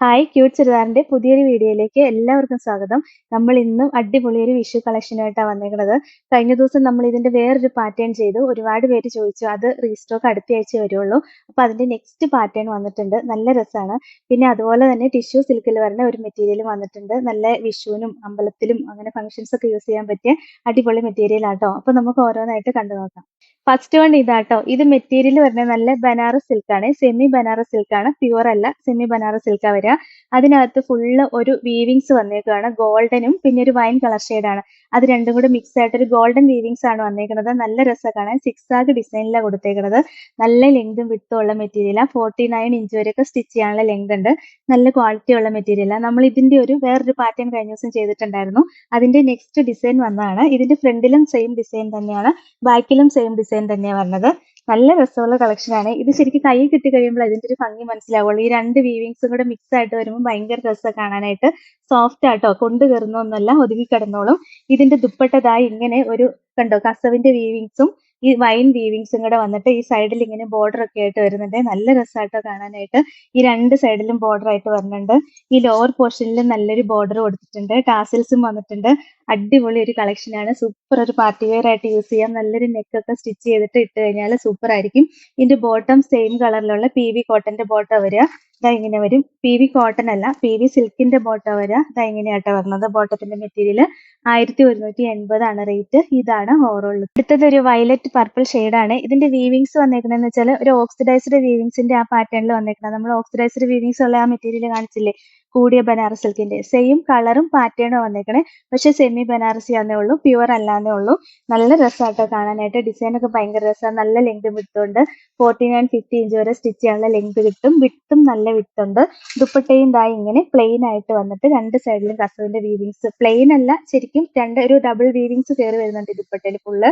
Hi cute ചുരിദാറിന്റെ പുതിയൊരു വീഡിയോയിലേക്ക് എല്ലാവർക്കും സ്വാഗതം. നമ്മൾ ഇന്നും അടിപൊളി ഒരു വിഷു കളക്ഷനായിട്ടാണ് വന്നിരിക്കുന്നത് കഴിഞ്ഞ ദിവസം നമ്മൾ ഇതിന്റെ വേറൊരു പാറ്റേൺ ചെയ്തു. ഒരുപാട് പേര് ചോദിച്ചു അത് റീസ്റ്റോക്ക് അടുത്ത ആഴ്ച വരുള്ളൂ. അപ്പൊ അതിന്റെ നെക്സ്റ്റ് പാറ്റേൺ വന്നിട്ടുണ്ട്. നല്ല രസമാണ് പിന്നെ അതുപോലെ തന്നെ ടിഷ്യൂ സിൽക്കിൽ വരുന്ന ഒരു മെറ്റീരിയൽ വന്നിട്ടുണ്ട്. നല്ല വിഷുവിനും അമ്പലത്തിലും അങ്ങനെ ഫംഗ്ഷൻസ് ഒക്കെ യൂസ് ചെയ്യാൻ പറ്റിയ അടിപൊളി മെറ്റീരിയൽ ആട്ടോ. അപ്പൊ നമുക്ക് ഓരോന്നായിട്ട് കണ്ടു നോക്കാം. ഫസ്റ്റ് വൺ ഇതാട്ടോ. ഇത് മെറ്റീരിയൽ വരുന്നത് നല്ല ബനാറസ് സിൽക്കാണ് സെമി ബനാറസ് സിൽക്കാണ് പ്യുവർ അല്ല സെമി ബനാറസ് സിൽക്കാ വരിക അതിനകത്ത് ഫുള്ള് ഒരു വീവിങ്സ് വന്നേക്കുകയാണ് ഗോൾഡനും പിന്നെ ഒരു വൈൻ കളർ ഷെയ്ഡാണ്. അത് രണ്ടും കൂടെ മിക്സ് ആയിട്ട് ഒരു ഗോൾഡൻ വീവിങ്സ് ആണ് വന്നേക്കുന്നത്. നല്ല രസം കാണാൻ. സിക്സ് ആഗ് ഡിസൈനിലാണ് കൊടുത്തേക്കുന്നത് നല്ല ലെങ്തും വിട്ടും ഉള്ള മെറ്റീരിയലാണ് ഫോർട്ടി നയൻ ഇഞ്ച് വരെയൊക്കെ സ്റ്റിച്ച് ചെയ്യാനുള്ള ലെങ്ത് ഉണ്ട്. നല്ല ക്വാളിറ്റി ഉള്ള മെറ്റീരിയലാണ് നമ്മൾ ഇതിന്റെ ഒരു വേറൊരു പാറ്റേൺ കഴിഞ്ഞ ദിവസം ചെയ്തിട്ടുണ്ടായിരുന്നു. അതിന്റെ നെക്സ്റ്റ് ഡിസൈൻ വന്നതാണ്. ഇതിന്റെ ഫ്രണ്ടിലും സെയിം ഡിസൈൻ തന്നെയാണ്. ബാക്കിലും സെയിം ഡിസൈൻ തന്നെയാണ് വരുന്നത് നല്ല രസമുള്ള കളക്ഷൻ ആണ്. ഇത് ശരിക്കും കൈ കിട്ടി കഴിയുമ്പോൾ അതിന്റെ ഒരു ഭംഗി മനസ്സിലാവുള്ളൂ. ഈ രണ്ട് വീവിങ്സും കൂടെ മിക്സ് ആയിട്ട് വരുമ്പോൾ ഭയങ്കര രസം കാണാനായിട്ട്. സോഫ്റ്റ് ആട്ടോ കൊണ്ടു കയറുന്നൊന്നുമല്ല ഒതുങ്ങി കിടന്നോളും. ഇതിന്റെ ദുപ്പട്ടതായി ഇങ്ങനെ ഒരു കണ്ടോ കസവിന്റെ വീവിങ്സും ഈ വൈൻ വീവിങ്സും കൂടെ വന്നിട്ട് ഈ സൈഡിൽ ഇങ്ങനെ ബോർഡർ ഒക്കെ ആയിട്ട് വരുന്നുണ്ട്. നല്ല രസമായിട്ടോ കാണാനായിട്ട്. ഈ രണ്ട് സൈഡിലും ബോർഡർ ആയിട്ട് വരുന്നുണ്ട് ഈ ലോവർ പോർഷനിൽ നല്ലൊരു ബോർഡർ കൊടുത്തിട്ടുണ്ട്. ടാസിൽസും വന്നിട്ടുണ്ട്. അടിപൊളി ഒരു കളക്ഷൻ ആണ്. സൂപ്പർ ഒരു പാർട്ടി വെയർ ആയിട്ട് യൂസ് ചെയ്യാം. നല്ലൊരു നെക്ക് ഒക്കെ സ്റ്റിച്ച് ചെയ്തിട്ട് ഇട്ട് കഴിഞ്ഞാൽ സൂപ്പർ ആയിരിക്കും. ഇതിന്റെ ബോട്ടം സെയിം കളറിലുള്ള പി വി കോട്ടന്റെ ബോട്ടം വരിക. ഇതാ ഇങ്ങനെ വരും. പി വി കോട്ടൺ അല്ല പി വി സിൽക്കിന്റെ ബോട്ടം വരിക ഇതാ ഇങ്ങനെയാട്ടോ വരുന്നത് ബോട്ടത്തിന്റെ മെറ്റീരിയൽ ആയിരത്തി ഒരുന്നൂറ്റി എൺപതാണ് റേറ്റ് ഇതാണ് ഓവറോൾ അടുത്തത് ഒരു വയലറ്റ് പർപ്പിൾ ആണ്. ഇതിന്റെ വീവിങ്സ് വന്നേക്കുന്നതെന്ന് വെച്ചാൽ ഒരു ഓക്സിഡൈസ്ഡ് വീവിങ്സിന്റെ ആ പാറ്റേണിൽ വന്നേക്കുന്നത് നമ്മൾ ഓക്സിഡൈസ്ഡ് വീവിങ്സ് ഉള്ള ആ മെറ്റീരിയൽ കാണിച്ചില്ലേ? കൂടിയ ബനാറസ് സിൽക്കിന്റെ. സെയിം കളറും പാറ്റേണും വന്നേക്കണേ. പക്ഷെ സെമി ബനാറസി ആന്നേ ഉള്ളൂ പ്യുവർ അല്ലാന്നേ ഉള്ളൂ. നല്ല രസമായിട്ടോ കാണാനായിട്ട്. ഡിസൈൻ ഒക്കെ ഭയങ്കര രസമാണ് നല്ല ലെങ്ത് വിട്ടുണ്ട് ഫോർട്ടി നയൻ ഫിഫ്റ്റി ഇഞ്ച് വരെ സ്റ്റിച്ച് ചെയ്യാനുള്ള ലെങ്ത് കിട്ടും. വിട്ടും നല്ല വിട്ടുണ്ട്. ദുപ്പട്ടയും ദാ ഇങ്ങനെ പ്ലെയിൻ ആയിട്ട് വന്നിട്ട് രണ്ട് സൈഡിലും കസവിന്റെ വീവിങ്സ് പ്ലെയിൻ അല്ല ശരിക്കും രണ്ട് ഒരു ഡബിൾ വീവിങ്സ് കയറി വരുന്നുണ്ട് ദുപ്പട്ടയിൽ ഫുള്ള്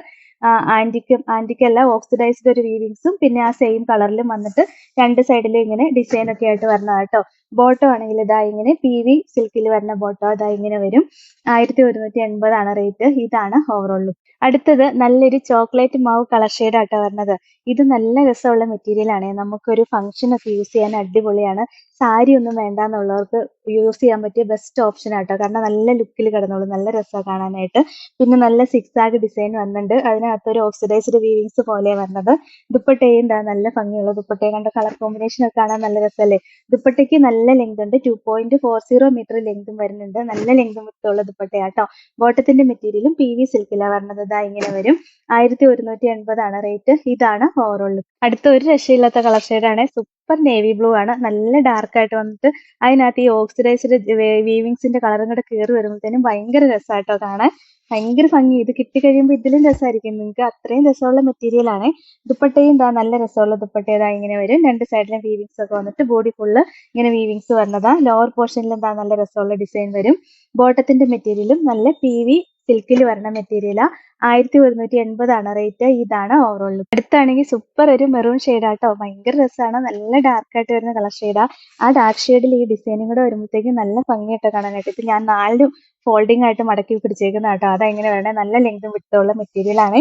ആന്റിക്കും ആന്റിക്കല്ല ഓക്സിഡൈസ്ഡ് ഒരു വീവിങ്സും പിന്നെ ആ സെയിം കളറിലും വന്നിട്ട് രണ്ട് സൈഡിലും ഇങ്ങനെ ഡിസൈൻ ഒക്കെ ആയിട്ട് വരണം കേട്ടോ ബോട്ടോ ആണെങ്കിൽ ഇതാ ഇങ്ങനെ പി വി സിൽക്കിൽ വരുന്ന ബോട്ടോ ഇതാ ഇങ്ങനെ വരും. ആയിരത്തി ഒരുന്നൂറ്റി എൺപതാണ് റേറ്റ് ഇതാണ് ഓവറോൾ ലുക്ക് അടുത്തത് നല്ലൊരു ചോക്ലേറ്റ് മാവ് കളർ ഷെയ്ഡ് ആട്ടോ വരുന്നത് ഇത് നല്ല രസമുള്ള മെറ്റീരിയൽ ആണ്. നമുക്കൊരു ഫംഗ്ഷൻ ഒക്കെ യൂസ് ചെയ്യാൻ അടിപൊളിയാണ്. സാരി ഒന്നും വേണ്ട എന്നുള്ളവർക്ക് യൂസ് ചെയ്യാൻ പറ്റിയ ബെസ്റ്റ് ഓപ്ഷൻ ആട്ടോ. കാരണം നല്ല ലുക്കിൽ കിടന്നോളൂ നല്ല രസമാണ് കാണാനായിട്ട്. പിന്നെ നല്ല സിക്സ് ആഗ് ഡിസൈൻ വന്നിട്ടുണ്ട് അതിനകത്ത് ഒരു ഓക്സിഡൈസ്ഡ് വീവിങ്സ് പോലെ വന്നത്. ദുപ്പട്ടയും എന്താ നല്ല ഭംഗിയുള്ള ദുപ്പട്ടയും. കണ്ട കളർ കോമ്പിനേഷൻ ഒക്കെ കാണാൻ നല്ല രസമല്ലേ ദുപ്പട്ടയ്ക്ക് നല്ല ലെങ്ത് ഉണ്ട്. Two point four zero metre ലെങ്തും വരുന്നുണ്ട്. നല്ല ലെങ്തും വിട്ടുള്ള ദുപ്പട്ടയാട്ടോ. ബോട്ടത്തിന്റെ മെറ്റീരിയലും പി വി സിൽക്കിലാണ് വരുന്നത് ഇതാ ഇങ്ങനെ വരും. ആയിരത്തി ഒരുന്നൂറ്റി എൺപതാണ് റേറ്റ് ഇതാണ് ഓവറോൾ അടുത്ത ഒരു രക്ഷയില്ലാത്ത കളർ ഷെയ്ഡാണ് സൂപ്പർ നേവി ബ്ലൂ ആണ്. നല്ല ഡാർക്ക് ആയിട്ട് വന്നിട്ട് അതിനകത്ത് ഈ ഓക്സിഡൈസ്ഡ് വീവിങ്സിന്റെ കളറും കൂടെ കയറി വരുമ്പോഴത്തേനും ഭയങ്കര രസമായിട്ടോ കാണാൻ. ഭയങ്കര ഭംഗി. ഇത് കിട്ടിക്കഴിയുമ്പോൾ ഇതിലും രസമായിരിക്കും നിങ്ങൾക്ക് അത്രയും രസമുള്ള മെറ്റീരിയൽ ആണ്. ദുപ്പട്ടയും ഇതാ നല്ല രസമുള്ള ദുപ്പട്ട ഇതാ ഇങ്ങനെ വരും. രണ്ട് സൈഡിലും വീവിങ്സ് ഒക്കെ വന്നിട്ട് ബോഡി ഫുള്ള് ഇങ്ങനെ വീവിങ്സ് വരുന്നതാ ലോവർ പോർഷനിൽ എന്താ നല്ല രസമുള്ള ഡിസൈൻ വരും. ബോട്ടത്തിന്റെ മെറ്റീരിയലും നല്ല പി വി സിൽക്കിൽ വരുന്ന മെറ്റീരിയലാ. ആയിരത്തി ഒരുന്നൂറ്റി എൺപതാണ് റേറ്റ്. ഇതാണ് ഓവറോൾ അടുത്താണെങ്കിൽ സൂപ്പർ ഒരു മെറൂൺ ഷെയ്ഡാട്ടോ ഭയങ്കര രസമാണ് നല്ല ഡാർക്ക് ആയിട്ട് വരുന്ന കളർ ഷെയ്ഡാ ആ. ഡാർക്ക് ഷെയ്ഡിൽ ഈ ഡിസൈനും കൂടെ വരുമ്പോഴത്തേക്കും നല്ല ഭംഗിയായിട്ട് കാണാനായിട്ട് ഇപ്പൊ ഞാൻ നാലിലും ഫോൾഡിംഗ് ആയിട്ട് മടക്കി പിടിച്ചേക്കുന്ന കേട്ടോ അതാ ഇങ്ങനെ വരണേ നല്ല ലെങ്തും വിട്ടുള്ള മെറ്റീരിയൽ ആണ്.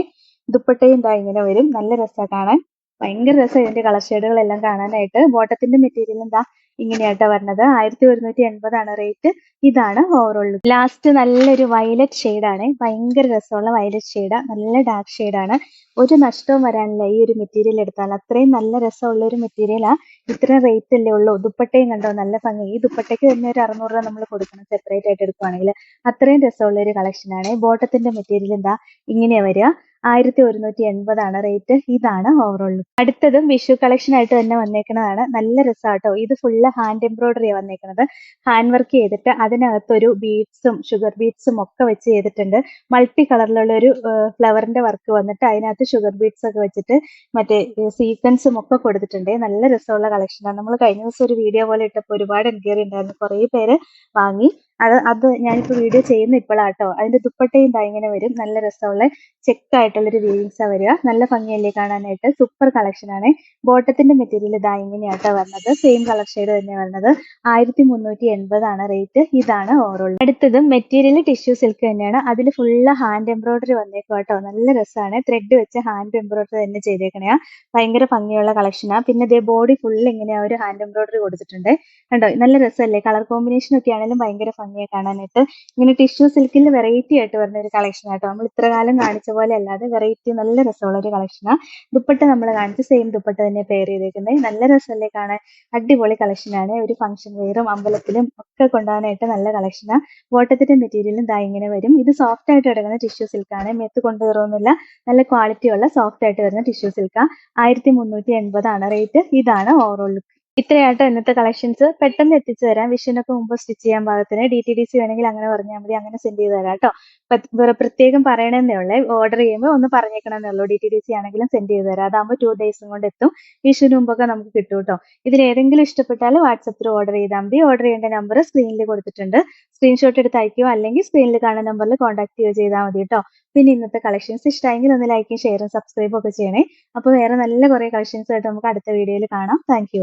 ദുപ്പട്ടയും ഇതാ ഇങ്ങനെ വരും. നല്ല രസമാണ് കാണാൻ. ഭയങ്കര രസം ഇതിന്റെ കളർ ഷെയ്ഡുകളെല്ലാം കാണാനായിട്ട്. ബോട്ടത്തിന്റെ മെറ്റീരിയൽ എന്താ ഇങ്ങനെയാട്ടോ വരുന്നത് ആയിരത്തി ഒരുന്നൂറ്റി എൺപതാണ് റേറ്റ് ഇതാണ് ഓവറോൾ ലാസ്റ്റ് നല്ലൊരു വയലറ്റ് ഷെയ്ഡാണ് ഭയങ്കര രസമുള്ള വയലറ്റ് ഷെയ്ഡാ നല്ല ഡാർക്ക് ഷെയ്ഡാണ് ഒരു നഷ്ടവും വരാനില്ല ഈ ഒരു മെറ്റീരിയൽ എടുത്താൽ. അത്രയും നല്ല രസമുള്ള ഒരു മെറ്റീരിയലാ ഇത്ര റേറ്റ് അല്ലേ ഉള്ളൂ. ദുപ്പട്ടയും കണ്ടോ? നല്ല ഭംഗി. ഈ ദുപ്പട്ടയ്ക്ക് തന്നെ ഒരു അറുന്നൂറ് രൂപ നമ്മൾ കൊടുക്കണം സെപ്പറേറ്റ് ആയിട്ട് എടുക്കുവാണെങ്കിൽ അത്രയും രസമുള്ള ഒരു കളക്ഷനാണ് ബോട്ടത്തിന്റെ മെറ്റീരിയൽ എന്താ ഇങ്ങനെയാ വരിക. ആയിരത്തി ഒരുന്നൂറ്റി എൺപതാണ് റേറ്റ് ഇതാണ് ഓവറോൾ അടുത്തതും വിഷു കളക്ഷൻ ആയിട്ട് തന്നെ വന്നേക്കുന്നതാണ്. നല്ല രസമാട്ടോ ഇത് ഫുള്ള് ഹാൻഡ് എംബ്രോയിഡറി വന്നേക്കുന്നത് ഹാൻഡ് വർക്ക് ചെയ്തിട്ട് അതിനകത്തൊരു ബീഡ്സും ഷുഗർ ബീഡ്സും ഒക്കെ വെച്ച് ചെയ്തിട്ടുണ്ട്. മൾട്ടി കളറിലുള്ള ഒരു ഫ്ലവറിന്റെ വർക്ക് വന്നിട്ട് അതിനകത്ത് ഷുഗർ ബീഡ്സ് ഒക്കെ വെച്ചിട്ട് മറ്റേ സീക്വൻസും ഒക്കെ കൊടുത്തിട്ടുണ്ട്. നല്ല രസമുള്ള കളക്ഷനാണ് നമ്മൾ കഴിഞ്ഞ ദിവസം ഒരു വീഡിയോ പോലെ ഇട്ടപ്പോൾ ഒരുപാട് എൻക്വയറി ഉണ്ടായിരുന്നു. കുറേ പേര് വാങ്ങി. അത് അത് ഞാനിപ്പോൾ വീഡിയോ ചെയ്യുന്ന ഇപ്പോഴാട്ടോ അതിന്റെ ദുപ്പട്ടയും ദാ ഇങ്ങനെ വരും. നല്ല രസമുള്ള ചെക്ക് ആയിട്ടുള്ളൊരു വീവിങ്സാ വരിക. നല്ല ഭംഗിയല്ലേ കാണാനായിട്ട്. സൂപ്പർ കളക്ഷൻ ആണ്. ബോട്ടത്തിന്റെ മെറ്റീരിയൽ ഇതാ ഇങ്ങനെയാട്ടോ വരുന്നത് സെയിം കളർ ഷെയ്ഡ് തന്നെ വന്നത്. ആയിരത്തി മുന്നൂറ്റി എൺപതാണ് റേറ്റ് ഇതാണ് ഓവറോൾ അടുത്തത് മെറ്റീരിയൽ ടിഷ്യൂ സിൽക്ക് തന്നെയാണ്. അതിൽ ഫുള്ള് ഹാൻഡ് എംബ്രോയിഡറി വന്നേക്കും കേട്ടോ നല്ല രസമാണ് ത്രെഡ് വെച്ച് ഹാൻഡ് എംബ്രോയിഡറി തന്നെ ചെയ്തേക്കണയാ. ഭയങ്കര ഭംഗിയുള്ള കളക്ഷനാ പിന്നെ ഇതേ ബോഡി ഫുള്ള് ഇങ്ങനെ ഒരു ഹാൻഡ് എംബ്രോയിഡറി കൊടുത്തിട്ടുണ്ട്. കണ്ടോ? നല്ല രസമല്ലേ? കളർ കോമ്പിനേഷൻ ഒക്കെ ആണെങ്കിലും ഭയങ്കര ഭംഗിയാ കാണാനായിട്ട്. ഇങ്ങനെ ടിഷ്യൂ സിൽക്കിൽ വെറൈറ്റി ആയിട്ട് വരുന്ന ഒരു കളക്ഷൻ ആട്ടോ. നമ്മൾ ഇത്ര കാലം കാണിച്ച പോലെ അല്ലാതെ വെറൈറ്റി നല്ല രസമുള്ള ഒരു കളക്ഷനാണ് ദുപ്പട്ട നമ്മൾ കാണിച്ച് സെയിം ദുപ്പട്ട തന്നെ പെയർ ചെയ്തേക്കുന്നത് നല്ല രസമല്ലേ കാണാൻ. അടിപൊളി കളക്ഷനാണ് ഒരു ഫംഗ്ഷൻ വെയറും അമ്പലത്തിലും ഒക്കെ കൊണ്ടുപോകാനായിട്ട് നല്ല കളക്ഷനാണ് വോട്ടത്തിന്റെ മെറ്റീരിയലും ദാ ഇങ്ങനെ വരും. ഇത് സോഫ്റ്റ് ആയിട്ട് കിടക്കുന്ന ടിഷ്യൂ സിൽക്കാണ് മെത്ത് കൊണ്ടുവരുന്നില്ല നല്ല ക്വാളിറ്റി ഉള്ള സോഫ്റ്റ് ആയിട്ട് വരുന്ന ടിഷ്യൂ സിൽക്കാണ് ആയിരത്തി മുന്നൂറ്റി എൺപതാണ് റേറ്റ് ഇതാണ് ഓവറോൾ ലുക്ക് ഇത്രയാട്ടോ ഇന്നത്തെ കളക്ഷൻസ് പെട്ടെന്ന് എത്തിച്ചു തരാം. വിഷുവിനൊക്കെ മുമ്പ് സ്റ്റിച്ച് ചെയ്യാൻ പാകത്തിന്. ഡി ടി ഡി സി വേണമെങ്കിൽ അങ്ങനെ പറഞ്ഞാൽ മതി. അങ്ങനെ സെൻഡ് ചെയ്ത് തരാം കേട്ടോ. പ്രത്യേകം പറയണമെന്നേ ഉള്ളേ. ഓർഡർ ചെയ്യുമ്പോൾ ഒന്ന് പറഞ്ഞേക്കണമെന്നേ ഉള്ളൂ. ഡി ടി ഡി സി ആണെങ്കിലും സെൻഡ് ചെയ്ത് തരാം. അതാകുമ്പോൾ ടു ഡേയ്സും കൊണ്ട് എത്തും. വിഷുവിന് മുമ്പൊക്കെ നമുക്ക് കിട്ടും കേട്ടോ. ഇതിൽ ഏതെങ്കിലും ഇഷ്ടപ്പെട്ടാൽ വാട്സപ്പിൽ ഓർഡർ ചെയ്താൽ മതി. ഓർഡർ ചെയ്യേണ്ട നമ്പർ സ്ക്രീനിൽ കൊടുത്തിട്ടുണ്ട്. സ്ക്രീൻഷോട്ട് എടുത്ത് അയക്കുകയോ അല്ലെങ്കിൽ സ്ക്രീനിൽ കാണുന്ന നമ്പറിൽ കോൺടാക്ട് ചെയ്യുകയോ ചെയ്താൽ മതി കേട്ടോ. പിന്നെ ഇന്നത്തെ കളക്ഷൻസ് ഇഷ്ടമായെങ്കിൽ ഒന്ന് ലൈക്കും ഷെയറും സബ്സ്ക്രൈബും ഒക്കെ ചെയ്യണേ. അപ്പോൾ വേറെ നല്ല കുറേ കളക്ഷൻസ് ആയിട്ട് നമുക്ക് അടുത്ത വീഡിയോയിൽ കാണാം. താങ്ക്